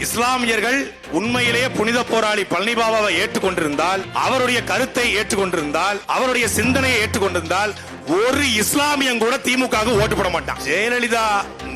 இஸ்லாமியர்கள் உண்மையிலேயே புனித போராளி பழனி பாபாவை ஏற்றுக்கொண்டிருந்தால் அவருடைய கருத்தை ஏற்றுக்கொண்டிருந்தால் அவருடைய சிந்தனையை ஏற்றுக்கொண்டிருந்தால் ஒரு இஸ்லாமியம் கூட திமுக ஓட்டு போட மாட்டான். ஜெயலலிதா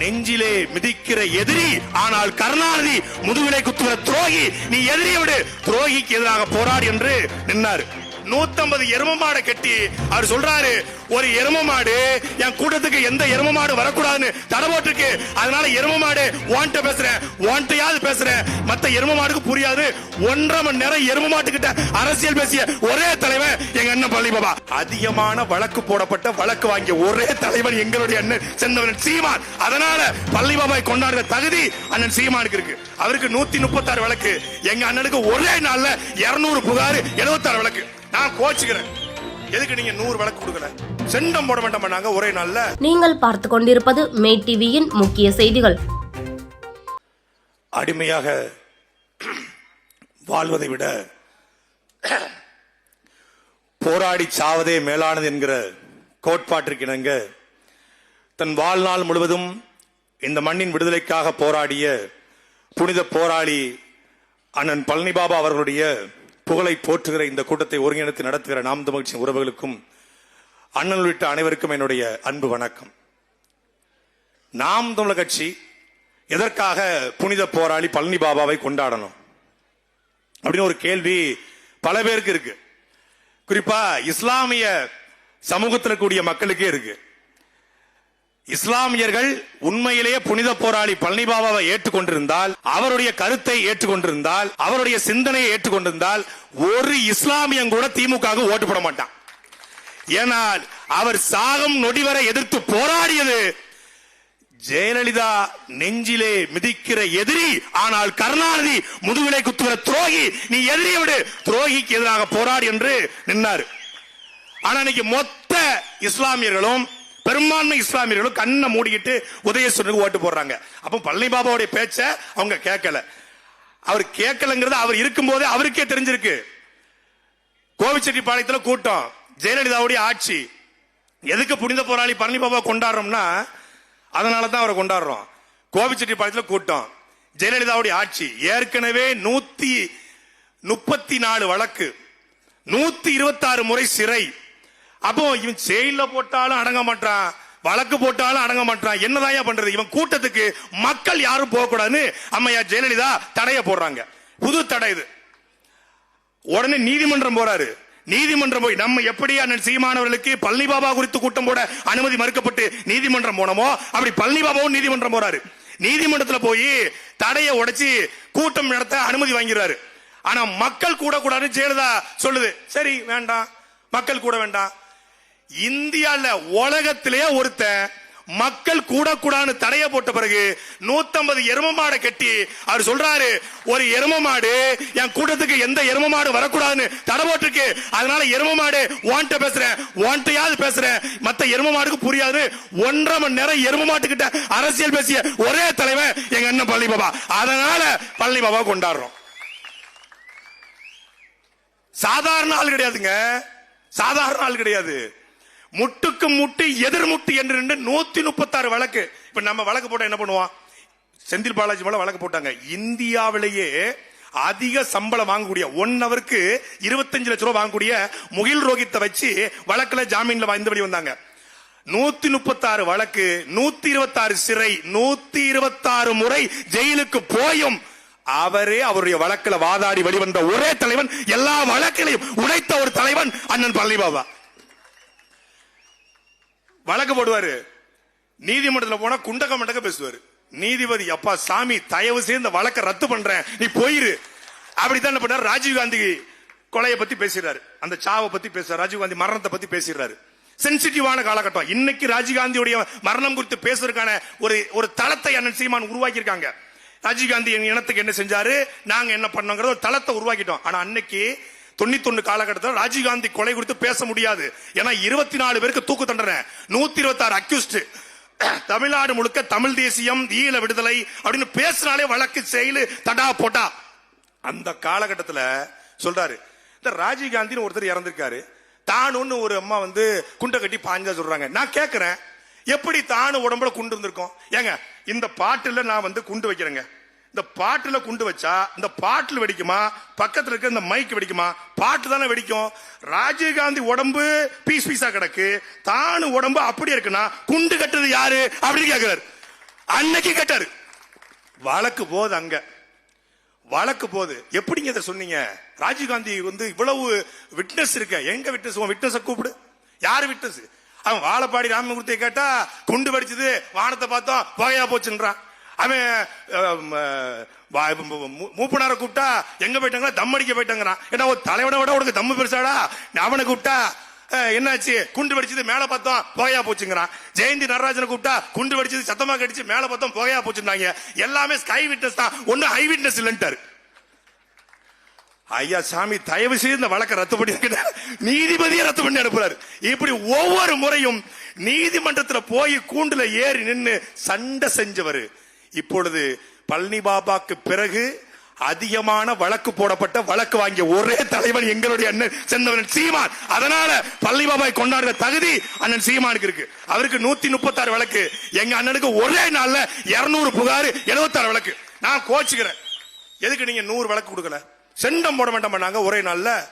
நெஞ்சிலே மிதிக்கிற எதிரி ஆனால் கருணாநிதி முதுகிலை குத்துகிற துரோகி. நீ எதிரியை விடு. துரோகிக்கு எதிராக போராடு என்று நின்னாரு. நூத்தம்பது எரும மாடை கட்டி அவர் சொல்றாரு ஒரு எரும மாடு என் கூட்டத்துக்கு எந்த எரும மாடு வரக்கூடாதுன்னு தடை போட்டிருக்கு. அதனால எரும மாடு ஓன்ட்ட பேசுறேன் ஓன்ட்டையாவது பேசுறேன். மத்த எரும மாடுக்கு புரியாது. ஒன்றரை மணி நேரம் எரும மாட்டுக்கிட்ட அரசியல் பேசிய ஒரே தலைவன் எங்க அண்ணன் பள்ளி பாபா. அதிகமான வழக்கு போடப்பட்ட வழக்கு வாங்கிய ஒரே தலைவன் எங்களுடைய அண்ணன் செந்தவன் சீமான். அதனால பள்ளி பாபாய் கொண்டாடுற தகுதி அண்ணன் சீமானுக்கு இருக்கு. அவருக்கு நூத்தி முப்பத்தாறு வழக்கு. எங்க அண்ணனுக்கு ஒரே நாள்ல இருநூறு புகார் எழுபத்தாறு வழக்கு. நான் கோச்சுக்கிறேன். எதுக்கு நீங்க நூறு வழக்கு கொடுக்கல? செண்டம் போட வேண்டாம் பண்ணாங்க ஒரே நாள்ல. நீங்கள் பார்த்து கொண்டிருப்பது மே டிவியின் முக்கிய செய்திகள். அடிமையாக வாழ்வதை விட போராடி சாவதே மேலானது என்கிற கோட்பாட்டிற்கு இணங்க தன் வாழ்நாள் முழுவதும் இந்த மண்ணின் விடுதலைக்காக போராடிய புனித போராளி அண்ணன் பழனி பாபா அவர்களுடைய புகழை போற்றுகிற இந்த கூட்டத்தை ஒருங்கிணைத்து நடத்துகிற நாம் தமிழ்ச்சி உறவுகளுக்கும் அண்ணன் உள்ளிட்ட அனைவருக்கும் என்னுடைய அன்பு வணக்கம். நாம் தமிழர் கட்சி எதற்காக புனித போராளி பழனி பாபாவை கொண்டாடணும்? அப்படின்னு ஒரு கேள்வி பல பேருக்கு இருக்கு. குறிப்பா இஸ்லாமிய சமூகத்தில் கூடிய மக்களுக்கே இருக்கு. இஸ்லாமியர்கள் உண்மையிலேயே புனித போராளி பழனி பாபாவை ஏற்றுக்கொண்டிருந்தால் அவருடைய கருத்தை ஏற்றுக்கொண்டிருந்தால் அவருடைய சிந்தனையை ஏற்றுக்கொண்டிருந்தால் ஒரு இஸ்லாமியன் கூட திமுக ஓட்டு போட மாட்டான். ஏனால் அவர் சாகம் நொடிவரை எதிர்த்து போராடியது ஜெயலலிதா நெஞ்சிலே மிதிக்கிற எதிரி ஆனால் கருணாநிதி முதுகிலை குத்துகிற துரோகி. நீ எதிரியை விடு. துரோகிக்கு எதிராக போராடி என்று நின்னாரு. ஆனா இன்னைக்கு மொத்த இஸ்லாமியர்களும் பெரும்பான்மை இஸ்லாமியர்களும் கண்ணை மூடிக்கிட்டு உதயசூரனுக்கு ஓட்டு போடுறாங்க. அப்ப பழனி பாபாவுடைய பேச்ச அவங்க கேட்கல. அவர் கேட்கலங்கிறது அவர் இருக்கும்போதே அவருக்கே தெரிஞ்சிருக்கு. கோவிச்செட்டிப்பாளையத்துல கூட்டம் ஜெயலலிதாவுடைய ஆட்சி. எதுக்கு புனித போராளி பழனி பாபா கொண்டாடுறோம்னா அதனால தான் அவரை கொண்டாடுறோம். கோவிச்செட்டிப்பாளையத்துல கூட்டம் ஜெயலலிதாவுடைய ஆட்சி. ஏற்கனவே நூத்தி முப்பத்தி நாலு வழக்கு நூத்தி இருபத்தாறு முறை சிறை. அப்போ இவன் செயல போட்டாலும் அடங்க மாட்டான் வழக்கு போட்டாலும் அடங்க மாட்டான். என்னதான் பண்றது? இவன் கூட்டத்துக்கு மக்கள் யாரும் போக கூடாதுன்னு அம்மையா ஜெயலலிதா தடைய போடுறாங்க. புது தடை இது. உடனே நீதிமன்றம் போறாரு. நீதிமன்றம் போய் நம்ம எப்படி அண்ணன் சீமானவர்களுக்கு பழனி பாபா குறித்து கூட்டம் போட அனுமதி மறுக்கப்பட்டு நீதிமன்றம் போனோமோ அப்படி பழனி பாபாவும் நீதிமன்றம் போறாரு. நீதிமன்றத்துல போய் தடையை உடைச்சி கூட்டம் நடத்த அனுமதி வாங்கிறாரு ஆனா மக்கள் கூட கூடாதுன்னு ஜெயலலிதா சொல்லுது. சரி வேண்டாம். மக்கள் கூட வேண்டாம். இந்தியால உலகத்திலேயே ஒருத்தன் மக்கள் கூடக்கூடாதுன்னு தடைய போட்ட பிறகு நூத்தம்பது எரும மாடை கட்டி அவர் சொல்றாரு ஒரு எரும மாடு என் கூட்டத்துக்கு எந்த எரும மாடு வரக்கூடாதுன்னு தடை போட்டிருக்கு. அதனால எரும மாடு ஓன்ட்ட பேசுறேன் ஓன்ட்டையாவது பேசுறேன். மத்த எரும மாடுக்கு புரியாது. ஒன்றரை மணி நேரம் எரும மாட்டுக்கிட்ட அரசியல் பேசிய ஒரே தலைவன் எங்க அண்ணன் பழனி பாபா. அதனால பழனி பாபா கொண்டாடுறோம். சாதாரண ஆள் கிடையாதுங்க. சாதாரண ஆள் கிடையாது. முட்டுக்கு முட்டு எதிர்முட்டு என்று நின்று நூத்தி முப்பத்தாறு வழக்கு. இப்ப நம்ம வழக்கு போட்டா என்ன பண்ணுவோம்? செந்தில் பாலாஜி மேல வழக்கு போட்டாங்க. இந்தியாவிலேயே அதிக சம்பளம் வாங்கக்கூடிய ஒன் ஹவருக்கு இருபத்தஞ்சு லட்சம் ரூபாய் வாங்கக்கூடிய முகில் ரோகித்தை வச்சு வழக்குல ஜாமீன்ல வந்தபடி வந்தாங்க. நூத்தி முப்பத்தாறு வழக்கு நூத்தி இருபத்தாறு சிறை நூத்தி இருபத்தாறு முறை ஜெயிலுக்கு போயும். அவரே அவருடைய வழக்குல வாதாடி வெளிவந்த ஒரே தலைவன் எல்லா வழக்கிலையும் உடைத்த ஒரு தலைவன் அண்ணன் பழனி பாபா வழக்கு போடுவாரு. நீதிமன்றத்தில் போனா குண்டக்க மண்டக்க பேசுவாரு. நீதிபதி அப்பா சாமி தயவு செய்து இந்த வழக்கை ரத்து பண்றேன். நீ போயிரு. அப்படித்தான் என்ன பண்ணாரு? ராஜீவ் காந்தி கொலையை பத்தி பேசுறாரு அந்த சாவை பத்தி பேசுறாரு. ராஜீவ் காந்தி மரணத்தை பத்தி பேசுறாரு சென்சிட்டிவான காலகட்டம். இன்னைக்கு ராஜீவ் காந்தியுடைய மரணம் குறித்து பேசுறதுக்கான ஒரு ஒரு தளத்தை அண்ணன் சீமான் உருவாக்கி இருக்காங்க ராஜீவ் காந்தி இனத்துக்கு என்ன செஞ்சாரு? நாங்க என்ன பண்ணோங்கிறத ஒரு தளத்தை உருவாக்கிட்டோம். ஆனா அன்னைக்கு தொண்ணூத்தொன்னு காலகட்டத்தில் ராஜீவ்காந்தி கொலை குறித்து பேச முடியாது. ஏன்னா இருபத்தி நாலு பேருக்கு தூக்கு தண்டனை. நூத்தி இருபத்தி ஆறு அக்யூஸ்ட். தமிழ்நாடு முழுக்க தமிழ் தேசியம் ஈழ விடுதலை அப்படின்னு பேசினாலே வழக்கு செயலு தடா போட்டா. அந்த காலகட்டத்தில் சொல்றாரு. இந்த ராஜீவ்காந்தின்னு ஒருத்தர் இறந்திருக்காரு. தானுன்னு ஒரு அம்மா வந்து குண்டை கட்டி பாஞ்சா சொல்றாங்க. நான் கேட்கிறேன் எப்படி தானு உடம்புல குண்டு இருந்திருக்கோம்? ஏங்க இந்த பாட்டுல நான் வந்து குண்டு வைக்கிறேங்க. இந்த பாட்டுல குண்டு வச்சா இந்த பாட்டில் வெடிக்குமா? பக்கத்துல இருக்க இந்த மைக் வெடிக்குமா? பாட்டு தானே வெடிக்கும். ராஜீவ்காந்தி உடம்பு பீஸ் பீஸா கிடக்கு. தானு உடம்பு அப்படியே இருக்குன்னா குண்டு கட்டுறது யாரு? அப்படின்னு கேட்கிறாரு அன்னைக்கு கேட்டாரு. வழக்கு போகுது அங்க. வழக்கு போது எப்படிங்க இதை சொன்னீங்க? ராஜீவ்காந்தி வந்து இவ்வளவு விட்னஸ் இருக்க. எங்க விட்னஸ் உன் விட்னஸ கூப்பிடு. யாரு விட்னஸ் அவன் வாழப்பாடி ராமமூர்த்தியை கேட்டா குண்டு வெடிச்சது வானத்தை பார்த்தோம் புகையா போச்சுன்றான். அவன் மூப்பனார மூ- கூப்பிட்டா எங்க போயிட்டாங்களா? தம் அடிக்க போயிட்டாங்கிறான். ஏன்னா ஒரு தலைவனை விட உனக்கு தம்மு பெருசாடா? அவனை கூப்பிட்டா என்னாச்சு? குண்டு வெடிச்சது மேல பார்த்தோம் புகையா போச்சுங்கிறான். ஜெயந்தி நடராஜனை கூப்பிட்டா குண்டு வெடிச்சது சத்தமா கடிச்சு மேல பார்த்தோம் புகையா போச்சுன்னாங்க எல்லாமே ஸ்கை விட்னஸ் தான். ஒண்ணு ஹை விட்னஸ் இல்லைன்ட்டாரு. ஐயா சாமி தயவு செய்து இந்த வழக்கை ரத்து பண்ணி நீதிபதியை ரத்து பண்ணி அனுப்புறாரு. இப்படி ஒவ்வொரு முறையும் நீதிமன்றத்துல போய் கூண்டுல ஏறி நின்று சண்டை செஞ்சவர் இப்பொழுது பழனி பாபாக்கு பிறகு அதிகமான வழக்கு போடப்பட்ட வழக்கு வாங்கிய ஒரே தலைவன் எங்களுடைய அண்ணன் செந்தவன் சீமான். அதனால பழனி பாபாய் கொண்டாடுற தகுதி அண்ணன் சீமானுக்கு இருக்கு. அவருக்கு நூத்தி முப்பத்தாறு வழக்கு. எங்க அண்ணனுக்கு ஒரே நாள்ல இருநூறு புகார் எழுபத்தாறு வழக்கு. நான் கோச்சுக்கிறேன். எதுக்கு நீங்க நூறு வழக்கு கொடுக்கல? செண்டம் போட வேண்டாம் பண்ணாங்க ஒரே நாள்ல